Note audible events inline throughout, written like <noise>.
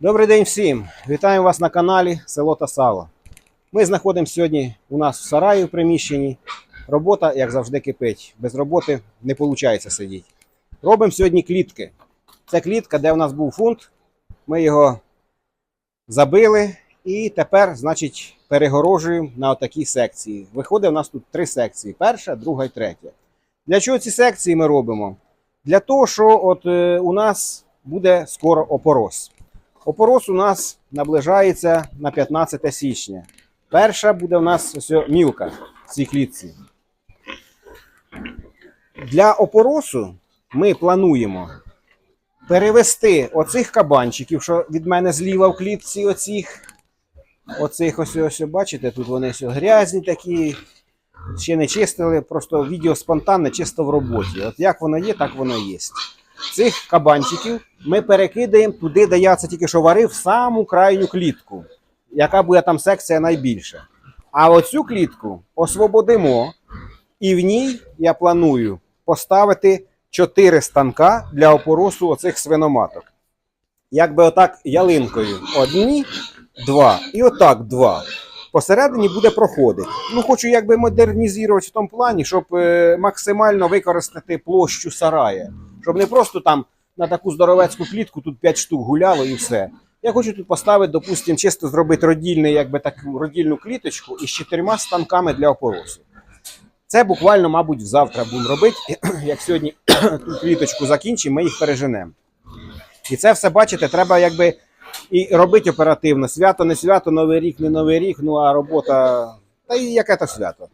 Добрий день всім! Вітаємо вас на каналі Село та Сало. Ми знаходимося сьогодні у нас в сараї в приміщенні. Робота, як завжди, кипить. Без роботи не виходить сидіти. Робимо сьогодні клітки. Це клітка, де у нас був фунт. Ми його забили і тепер, значить, перегорожуємо на отакі секції. Виходить у нас тут три секції: перша, друга і третя. Для чого ці секції ми робимо? Для того, що от е, у нас буде скоро опорос. Опорос у нас наближається на 15 січня. Перша буде у нас ось мілка в цій клітці. Для опоросу ми плануємо перевести оцих кабанчиків, що від мене зліва в клітці, оцих. Оцих ось, ось, бачите, тут вони все грязні такі, ще не чистили, просто відео спонтанне, чисто в роботі. От як воно є, так воно є. Цих кабанчиків ми перекидаємо туди, де я це тільки що варив, в саму крайню клітку, яка буде там секція найбільша. А оцю клітку освободимо, і в ній я планую поставити 4 станка для опоросу оцих свиноматок. Якби отак ялинкою одні, два, і отак два. Посередині буде проходити. Ну, хочу якби модернізувати в тому плані, щоб е, максимально використати площу сарая. Щоб не просто там на таку здоровецьку клітку тут 5 штук гуляло і все. Я хочу тут поставити, допустимо, чисто зробити родільний, якби таку родільну кліточку із чотирма станками для опоросу. Це буквально, мабуть, завтра будемо робити. Як сьогодні ту кліточку закінчимо, ми їх переженемо. І це все, бачите, треба якби і робити оперативно. Свято, не свято, новий рік, не новий рік, ну а робота. Та і яке то свято.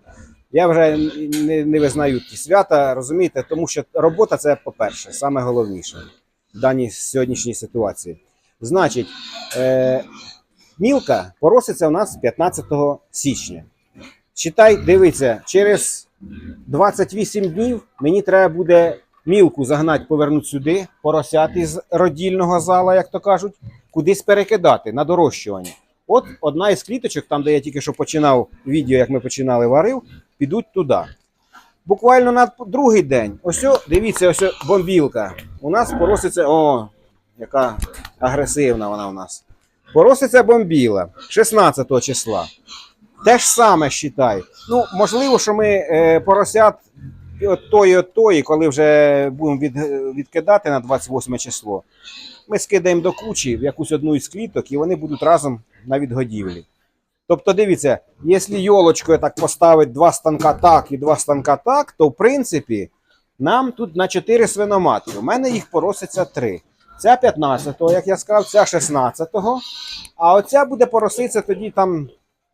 Я вже не, не визнаю ті свята, розумієте, тому що робота це, по-перше, саме головніше в даній сьогоднішній ситуації. Значить, е, мілка пороситься у нас 15 січня. Читай, дивіться, через 28 днів мені треба буде мілку загнати, повернути сюди, поросяти з родільного зала, як то кажуть, кудись перекидати на дорощування. От одна із кліточок, там, де я тільки що починав відео, як ми починали варив, підуть туди. Буквально на другий день, ось, дивіться, ось бомбілка. У нас пороситься, о, яка агресивна вона у нас. Пороситься бомбіла 16 числа. Те ж саме считай. Ну, можливо, що ми е, поросят от тої, от тої, коли вже будемо від, відкидати на 28 число, ми скидаємо до кучі в якусь одну із кліток, і вони будуть разом на відгодівлі. Тобто, дивіться, якщо йолочкою так поставити два станка так і два станка так, то в принципі нам тут на 4 свиноматки. У мене їх пороситься 3. Ця 15-го, як я сказав, ця 16-го. А оця буде пороситися тоді там,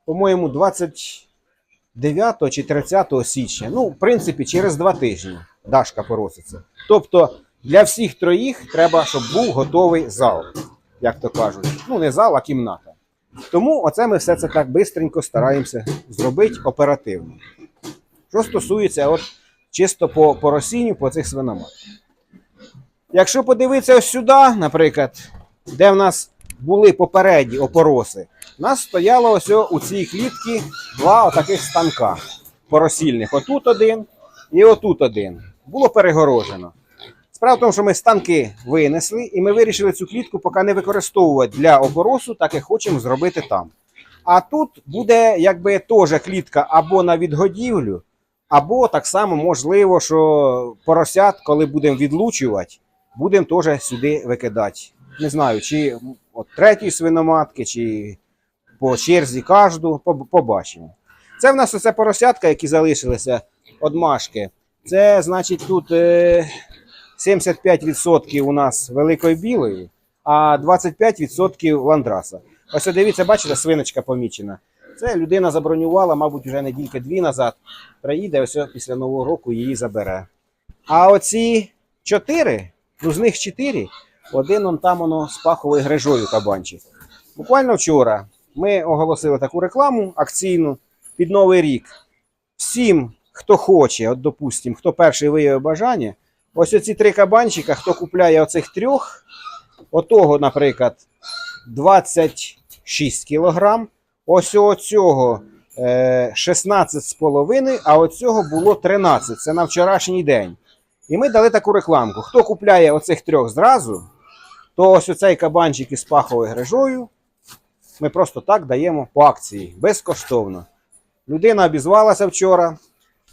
по-моєму, 29 чи 30 січня. Ну, в принципі, через два тижні Дашка пороситься. Тобто для всіх троїх треба, щоб був готовий зал, як то кажуть. Ну, не зал, а кімната. Тому оце ми все це так бистренько стараємося зробити оперативно. Що стосується от, чисто по, по росінню, по цих свиноматках. Якщо подивитися ось сюди, наприклад, де в нас були попередні опороси, у нас стояло ось у цій клітці два отаких станка поросільних. Отут один і отут один. Було перегорожено. Справа в тому, що ми станки винесли, і ми вирішили цю клітку поки не використовувати для опоросу, так як хочемо зробити там. А тут буде якби теж клітка або на відгодівлю, або так само можливо, що поросят, коли будемо відлучувати, будемо теж сюди викидати. Не знаю, чи от третьої свиноматки, чи по черзі кожну, побачимо. Це в нас оце поросятка, які залишилися від Машки. Це значить тут е, 75% у нас великої білої, а 25% ландраса. Ось дивіться, бачите, свиночка помічена. Це людина забронювала, мабуть, вже недільки дві назад. Приїде, ось після Нового року її забере. А оці чотири, ну з них чотири, один он там воно з паховою грижою кабанчик. Буквально вчора ми оголосили таку рекламу акційну під Новий рік. Всім, хто хоче, от допустимо, хто перший виявив бажання, ось оці три кабанчика, хто купляє оцих трьох, отого, наприклад, 26 кілограм, ось оцього е, 16,5, а оцього було 13. Це на вчорашній день. І ми дали таку рекламку. Хто купляє оцих трьох зразу, то ось оцей кабанчик із паховою грижою ми просто так даємо по акції, безкоштовно. Людина обізвалася вчора,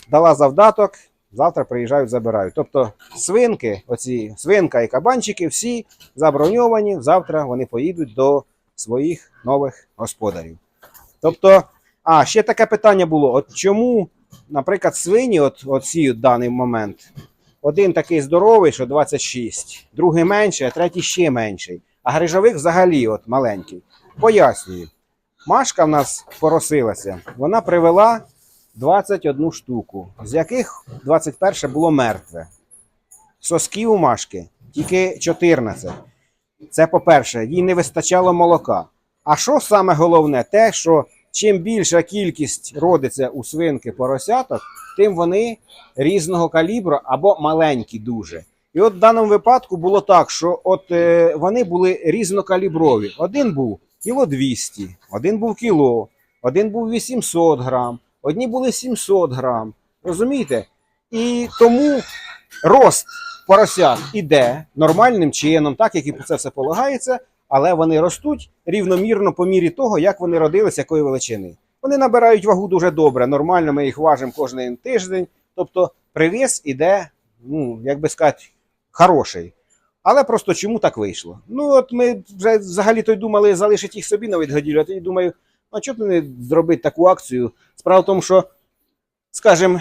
дала завдаток, завтра приїжджають, забирають. Тобто свинки, оці свинка і кабанчики, всі заброньовані, завтра вони поїдуть до своїх нових господарів. Тобто, а ще таке питання було: от чому, наприклад, свині, от, от ці в даний момент, один такий здоровий, що 26, другий менший, а третій ще менший. А грижових взагалі от маленький. Пояснюю. Машка в нас поросилася, вона привела 21 штуку, з яких 21 було мертве. Сосків у Машки тільки 14. Це по-перше, їй не вистачало молока. А що саме головне? Те, що чим більша кількість родиться у свинки поросяток, тим вони різного калібру або маленькі дуже. І от в даному випадку було так, що от е, вони були різнокаліброві. Один був кіло 200, один був кіло, один був 800 грам, одні були 700 грам. Розумієте? І тому рост поросят іде нормальним чином, так як і це все полагається, але вони ростуть рівномірно по мірі того, як вони родилися, якої величини. Вони набирають вагу дуже добре, нормально, ми їх важимо кожен тиждень. Тобто привіз іде, ну, як би сказати, хороший. Але просто чому так вийшло? Ну, от ми вже взагалі то й думали залишити їх собі на відгодівлю, а думаю, а чого не зробити таку акцію? Справа в тому, що, скажімо,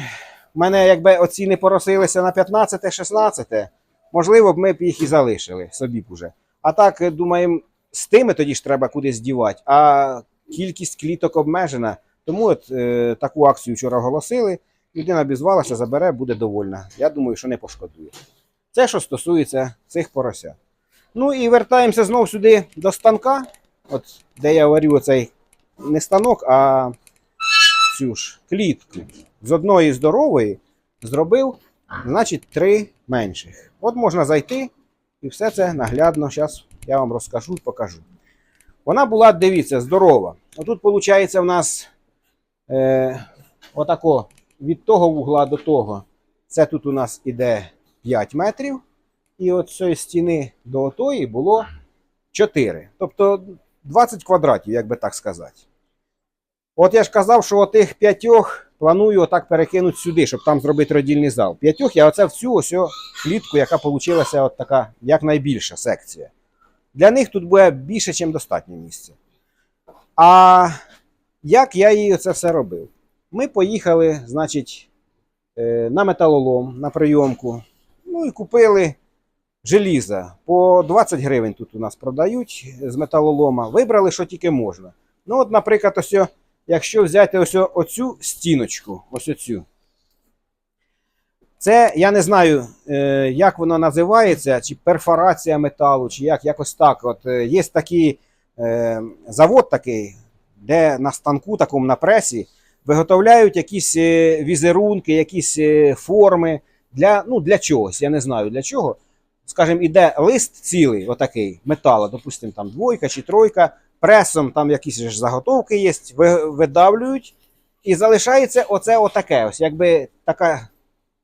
мене якби оці не поросилися на 15-16, можливо б ми б їх і залишили собі б уже. А так, думаємо, з тими тоді ж треба кудись дівати, а кількість кліток обмежена. Тому от е, таку акцію вчора оголосили. Людина обізвалася, забере, буде довольна. Я думаю, що не пошкодує. Це що стосується цих поросят. Ну і вертаємося знову сюди до станка, от де я варю оцей не станок, а цю ж клітку. З одної здорової зробив, значить, три менших. От можна зайти і все це наглядно. Зараз я вам розкажу, і покажу. Вона була, дивіться, здорова. Отут, виходить, в нас е, отако від того вугла до того. Це тут у нас іде 5 метрів. І от цієї стіни до отої було 4. Тобто 20 квадратів, як би так сказати. От я ж казав, що отих п'ятьох планую отак перекинути сюди, щоб там зробити родільний зал. П'ятьох я оце в цю ось клітку, яка вийшла от така, як найбільша секція. Для них тут буде більше, ніж достатньо місця. А як я її це все робив? Ми поїхали, значить, е, на металолом, на прийомку. Ну і купили желіза. По 20 гривень тут у нас продають з металолома. Вибрали, що тільки можна. Ну, от, наприклад, ось, якщо взяти ось оцю стіночку, ось оцю. Це я не знаю, е, як воно називається, чи перфорація металу, чи як, якось так. От, е, є такий е, завод такий, де на станку, такому на пресі, виготовляють якісь візерунки, якісь форми для, ну, для чогось. Я не знаю для чого. Скажімо, іде лист цілий, отакий металу, допустимо, там двойка чи тройка, пресом там якісь ж заготовки є, видавлюють, і залишається оце отаке, ось якби така,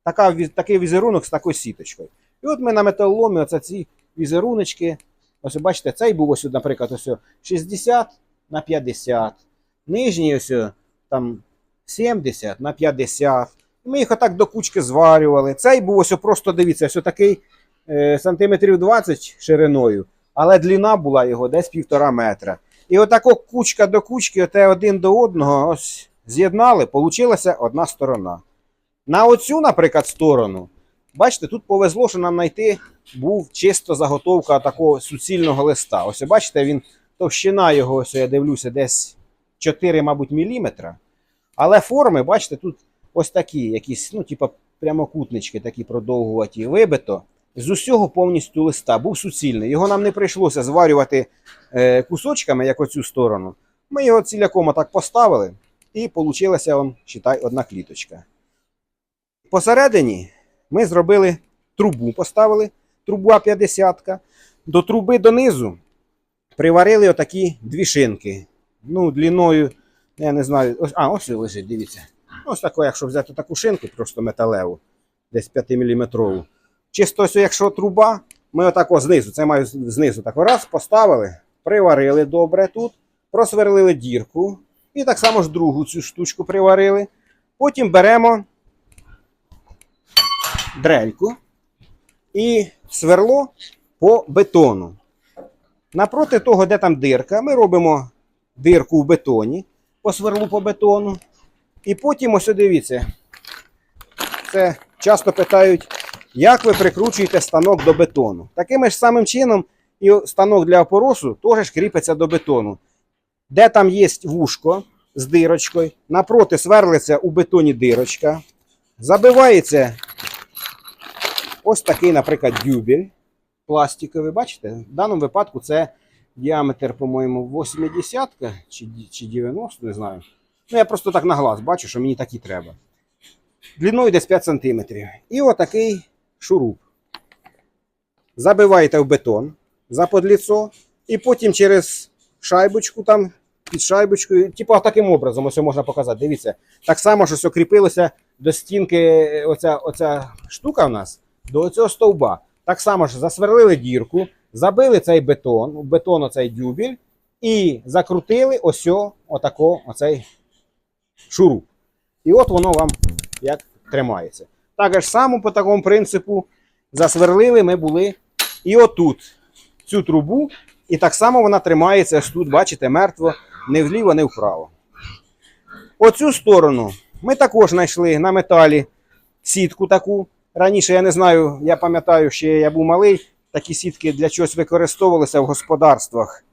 така, такий візерунок з такою сіточкою. І от ми на металоломі оце ці візеруночки. Ось бачите, цей був ось, наприклад, ось 60 на 50. Нижній ось там 70 на 50. Ми їх отак до кучки зварювали. Цей був ось просто дивіться, ось такий сантиметрів 20 шириною, але длина була його десь півтора метра. І отако кучка до кучки, оте один до одного ось з'єднали, получилася одна сторона. На оцю, наприклад, сторону, бачите, тут повезло, що нам знайти був чисто заготовка такого суцільного листа. Ось бачите, він товщина його, ось я дивлюся, десь 4, мабуть, міліметра. Але форми, бачите, тут ось такі, якісь, ну, типа прямокутнички такі продовгуваті, вибито. З усього повністю листа був суцільний. Його нам не прийшлося зварювати е, кусочками, як оцю сторону. Ми його ціляком отак поставили, і вийшла, он, считай, одна кліточка. Посередині ми зробили трубу, поставили, труба 50 До труби донизу приварили отакі дві шинки. Ну, длиною, я не знаю, ось, а, ось лежить, дивіться. Ось тако, якщо взяти таку шинку, просто металеву, десь 5 мм. Чисто якщо труба, Ми отак знизу, це маю знизу так раз поставили, приварили добре тут, просверлили дірку. І так само ж другу цю штучку приварили. Потім беремо дрельку і сверло по бетону. Напроти того, де там дирка, ми робимо дирку в бетоні, по сверлу по бетону. І потім, ось дивіться, це часто питають, як ви прикручуєте станок до бетону. Таким ж самим чином і станок для опоросу теж кріпиться до бетону. Де там є вушко з дирочкою, напроти сверлиться у бетоні дирочка, забивається ось такий, наприклад, дюбель пластиковий. Бачите? В даному випадку це діаметр, по-моєму, 80 чи, чи 90, не знаю. Ну, я просто так на глаз бачу, що мені такі треба. Длиною десь 5 см. І отакий шуруп. Забиваєте в бетон заподліцо, і потім через шайбочку там, під шайбочкою, типу таким образом, ось можна показати. Дивіться, так само, що кріпилося до стінки, оця, оця штука в нас, до цього стовба. Так само ж засверлили дірку, забили цей бетон, бетон оцей дюбель, і закрутили ось отако, оцей шуруп. І от воно вам як тримається. Так само по такому принципу засверлили ми були і отут цю трубу, і так само вона тримається тут, бачите, мертво, не вліво, не вправо. Оцю сторону ми також знайшли на металі сітку таку. Раніше я не знаю, я пам'ятаю, ще я був малий, такі сітки для чогось використовувалися в господарствах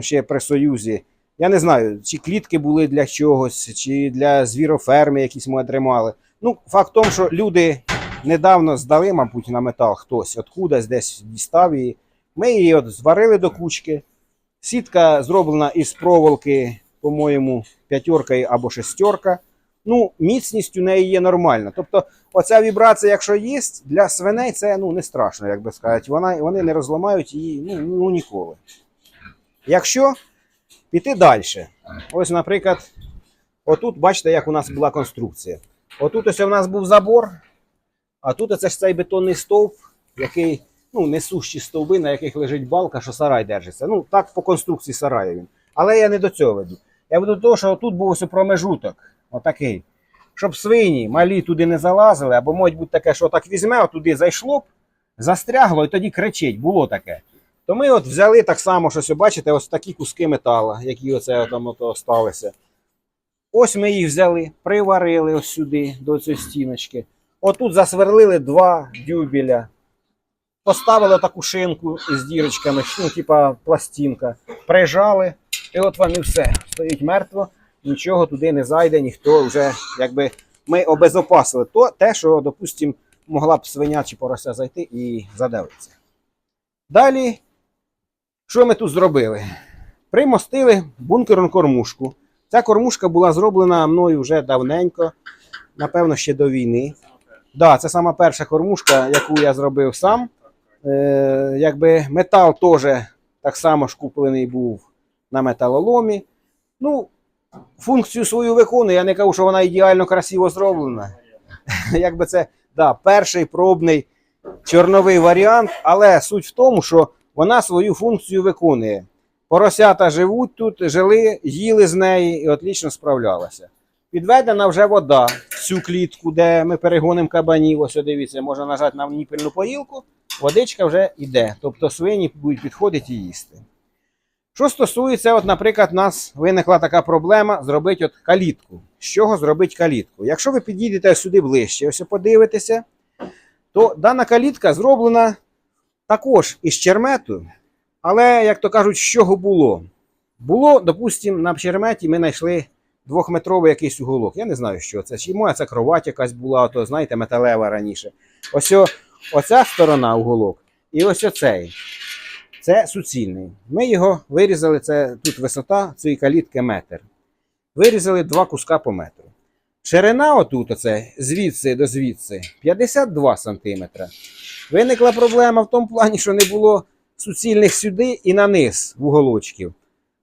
ще при Союзі. Я не знаю, чи клітки були для чогось, чи для звіроферми якісь ми отримали. Ну, факт в тому, що люди недавно здали, мабуть, на метал хтось, откудись десь дістав її. Ми її от зварили до кучки. Сітка зроблена із проволоки, по-моєму, п'ятерка або шестерка. Ну, міцність у неї є нормальна. Тобто, оця вібрація, якщо є, для свиней це ну, не страшно, як би сказати. Вона, вони не розламають її ну, ну, ніколи. Якщо піти далі, ось, наприклад, отут, бачите, як у нас була конструкція. Отут ось у нас був забор, а тут ж цей бетонний стовп, який, ну, несущі стовби, на яких лежить балка, що сарай держиться. Ну, так по конструкції сараю він. Але я не до цього веду. Я веду до того, що тут був ось промежуток, отакий. Щоб свині малі туди не залазили, або, може бути таке, що так візьме, отуди зайшло б, застрягло і тоді кричить, було таке. То ми от взяли так само, що бачите, ось такі куски металу, які оце там ото сталися. Ось ми їх взяли, приварили ось сюди, до цієї стіночки. Отут засверлили два дюбеля. Поставили таку шинку із дірочками, ну, типа пластинка. Прижали, і от вам і все. Стоїть мертво, нічого туди не зайде, ніхто вже якби ми обезопасили то, те, що, допустимо, могла б свиня чи порося зайти і задавитися. Далі, що ми тут зробили? Примостили бункерну кормушку. Ця кормушка була зроблена мною вже давненько, напевно, ще до війни. Да, це сама перша кормушка, яку я зробив сам. Е, якби метал теж так само ж куплений був на металоломі. Ну, функцію свою виконує. Я не кажу, що вона ідеально красиво зроблена. <laughs> Якби це да, перший пробний чорновий варіант, але суть в тому, що вона свою функцію виконує. Поросята живуть тут, жили, їли з неї і отлично справлялися. Підведена вже вода в цю клітку, де ми перегонимо кабанів. Ось дивіться, можна нажати на ніпельну поїлку, водичка вже йде. Тобто свині будуть підходити і їсти. Що стосується, от, наприклад, у нас виникла така проблема зробити от калітку. З чого зробити калітку? Якщо ви підійдете сюди ближче, ось подивитеся, то дана калітка зроблена також із чермету, але, як то кажуть, чого було? Було, допустимо, на черметі ми знайшли двохметровий якийсь уголок. Я не знаю, що це. Чи моя це кровать якась була, то знаєте, металева раніше. Ось о- оця сторона уголок, і ось оцей. Це суцільний. Ми його вирізали, це тут висота цієї калітки метр. Вирізали два куска по метру. Ширина отут, оце, звідси до звідси, 52 см. Виникла проблема в тому плані, що не було суцільних сюди і на низ вуголочків.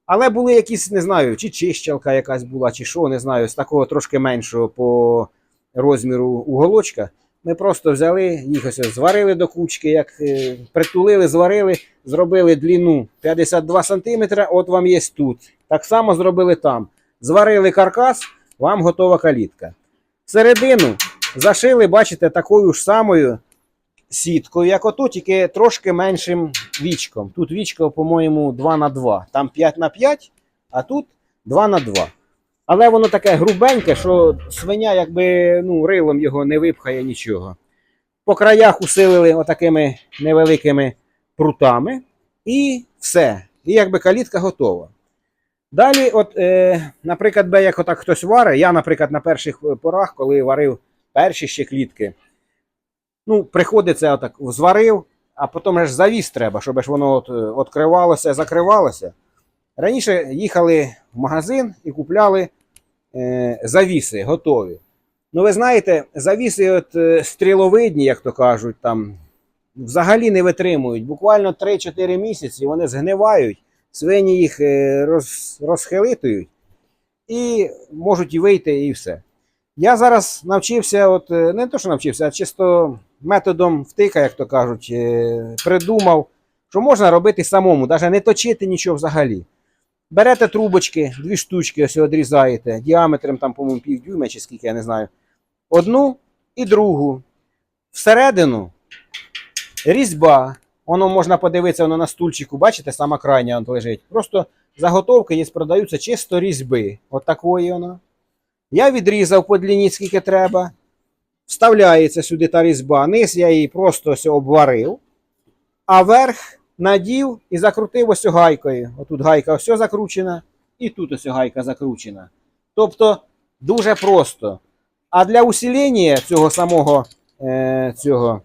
Але були якісь, не знаю, чи чищалка якась була, чи що, не знаю, з такого трошки меншого по розміру уголочка. Ми просто взяли, їх ось зварили до кучки, як е, притулили, зварили, зробили длину 52 см, от вам є тут. Так само зробили там. Зварили каркас, вам готова калітка. Середину зашили, бачите, такою ж самою сіткою, як ото, тільки трошки меншим вічком. Тут вічко, по-моєму, 2 на 2 Там 5 на 5 а тут 2 на 2 Але воно таке грубеньке, що свиня якби ну, рилом його не випхає нічого. По краях усилили отакими невеликими прутами, і все. І якби калітка готова. Далі, от, е, наприклад, як отак хтось варить, я, наприклад, на перших порах, коли варив перші ще клітки, ну, приходиться отак, зварив, а потім ж завіс треба, щоб ж воно е, відкривалося, закривалося. Раніше їхали в магазин і купляли е, завіси готові. Ну, ви знаєте, завіси от, е, стріловидні, як то кажуть, там взагалі не витримують. Буквально 3-4 місяці вони згнивають, свині їх е, роз, розхилитують і можуть вийти, і все. Я зараз навчився, от, е, не то, що навчився, а чисто методом втика, як то кажуть, е, придумав, що можна робити самому, навіть не точити нічого взагалі. Берете трубочки, дві штучки, ось одрізаєте, діаметром там, по-моєму, півдюйма чи скільки, я не знаю. Одну і другу. Всередину різьба. Воно можна подивитися воно на стульчику, бачите, сама крайня лежить. Просто заготовки є, продаються чисто різьби. От такої воно. Я відрізав по длині, скільки треба. Вставляється сюди та різьба. Низ я її просто обварив, а верх надів і закрутив ось гайкою. Отут гайка ось закручена, і тут ось гайка закручена. Тобто дуже просто. А для усилення цього самого е, цього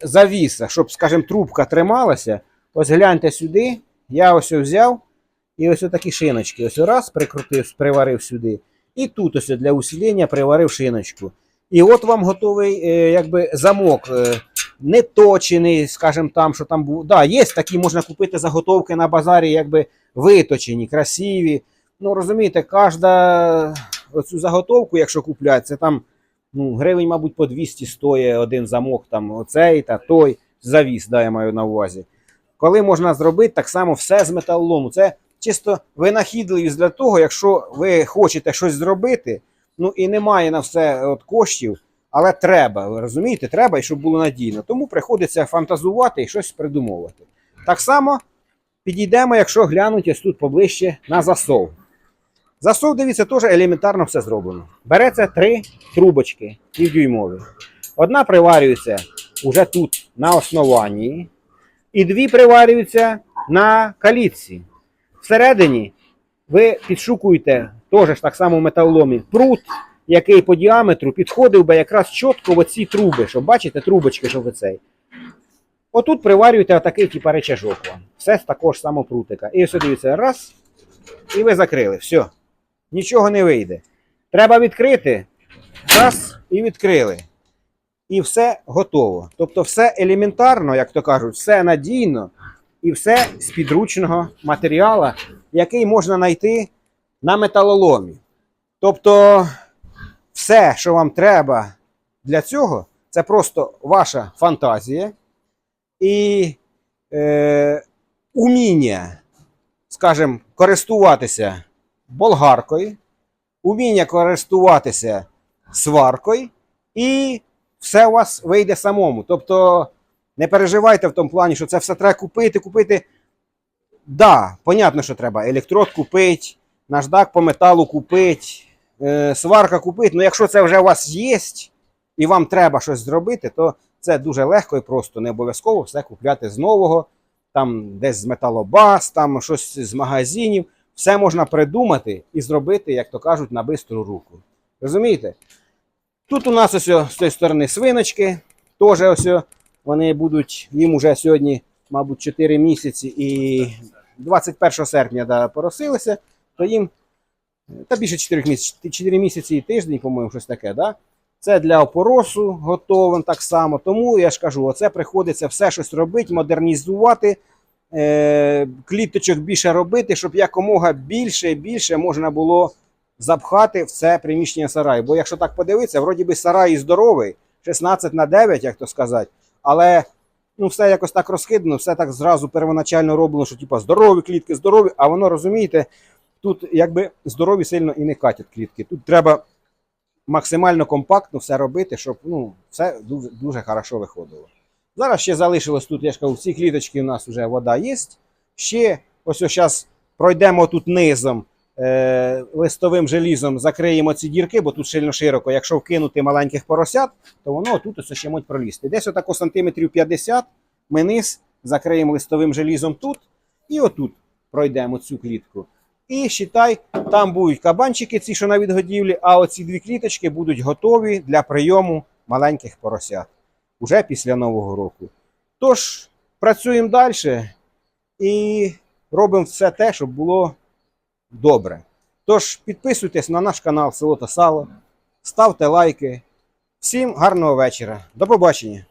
завіса, щоб, скажімо, трубка трималася, ось гляньте сюди, я ось взяв і ось такі шиночки. Ось раз прикрутив, приварив сюди. І тут ось для усилення приварив шиночку. І от вам готовий е, якби замок. Е, не точений, скажімо там, що там був. Да, є такі, можна купити заготовки на базарі, якби виточені, красиві. Ну, розумієте, кожна оцю заготовку, якщо купляти, це там ну, гривень, мабуть, по 200 стоїть один замок, там оцей та той завіс, да, я маю на увазі. Коли можна зробити так само все з металолому. Це чисто винахідливість для того, якщо ви хочете щось зробити, ну і немає на все от, коштів, але треба, ви розумієте, треба, і щоб було надійно. Тому приходиться фантазувати і щось придумовувати. Так само підійдемо, якщо глянуть ось тут поближче на засов. Засов, дивіться, теж елементарно все зроблено. Береться три трубочки півдюймові. Одна приварюється уже тут на основанні, і дві приварюються на калітці. Всередині ви підшукуєте теж ж так само в металоломі прут, який по діаметру підходив би якраз чітко в оці труби, щоб бачите, трубочки, щоб оцей. Отут приварюєте отакий типа речажок вам. Все з такого ж прутика. І ось дивіться, раз. І ви закрили. Все. Нічого не вийде. Треба відкрити. Раз і відкрили. І все готово. Тобто, все елементарно, як то кажуть, все надійно і все з підручного матеріалу, який можна знайти на металоломі. Тобто, все, що вам треба для цього, це просто ваша фантазія і е, уміння, скажімо, користуватися болгаркою, уміння користуватися сваркою, і все у вас вийде самому. Тобто не переживайте в тому плані, що це все треба купити, купити. Да, понятно, що треба. Електрод купити, наждак по металу купити, е, сварка купити. Ну, якщо це вже у вас є і вам треба щось зробити, то це дуже легко і просто. Не обов'язково все купляти з нового, там десь з металобаз, там щось з магазинів. Все можна придумати і зробити, як то кажуть, на бистру руку. Розумієте? Тут у нас ось з цієї сторони свиночки, теж ось вони будуть, їм уже сьогодні, мабуть, 4 місяці і 21 серпня да, поросилися, то їм та більше 4 місяців, 4 місяці і тиждень, по-моєму, щось таке. Да? Це для опоросу готовим так само. Тому я ж кажу, оце приходиться все щось робити, модернізувати, е, кліточок більше робити, щоб якомога більше і більше можна було запхати в це приміщення сараю. Бо якщо так подивитися, вроді би сарай і здоровий, 16 на 9, як то сказати. Але ну, все якось так розхидано, все так зразу первоначально роблено, що типу, здорові клітки, здорові, а воно розумієте, тут якби здорові сильно і не катять клітки. Тут треба максимально компактно все робити, щоб ну, все дуже, дуже хорошо виходило. Зараз ще залишилось тут, я ж кажу, в цій кліточці у нас вже вода є. Ще ось зараз пройдемо тут низом е, листовим желізом, закриємо ці дірки, бо тут сильно широко. Якщо вкинути маленьких поросят, то воно тут ось ще може пролізти. Десь отако сантиметрів 50 ми низ закриємо листовим желізом тут і отут пройдемо цю клітку. І считай, там будуть кабанчики, ці, що на відгодівлі, а оці дві кліточки будуть готові для прийому маленьких поросят уже після Нового року. Тож, працюємо далі і робимо все те, щоб було добре. Тож, підписуйтесь на наш канал Село та Сало, ставте лайки. Всім гарного вечора. До побачення!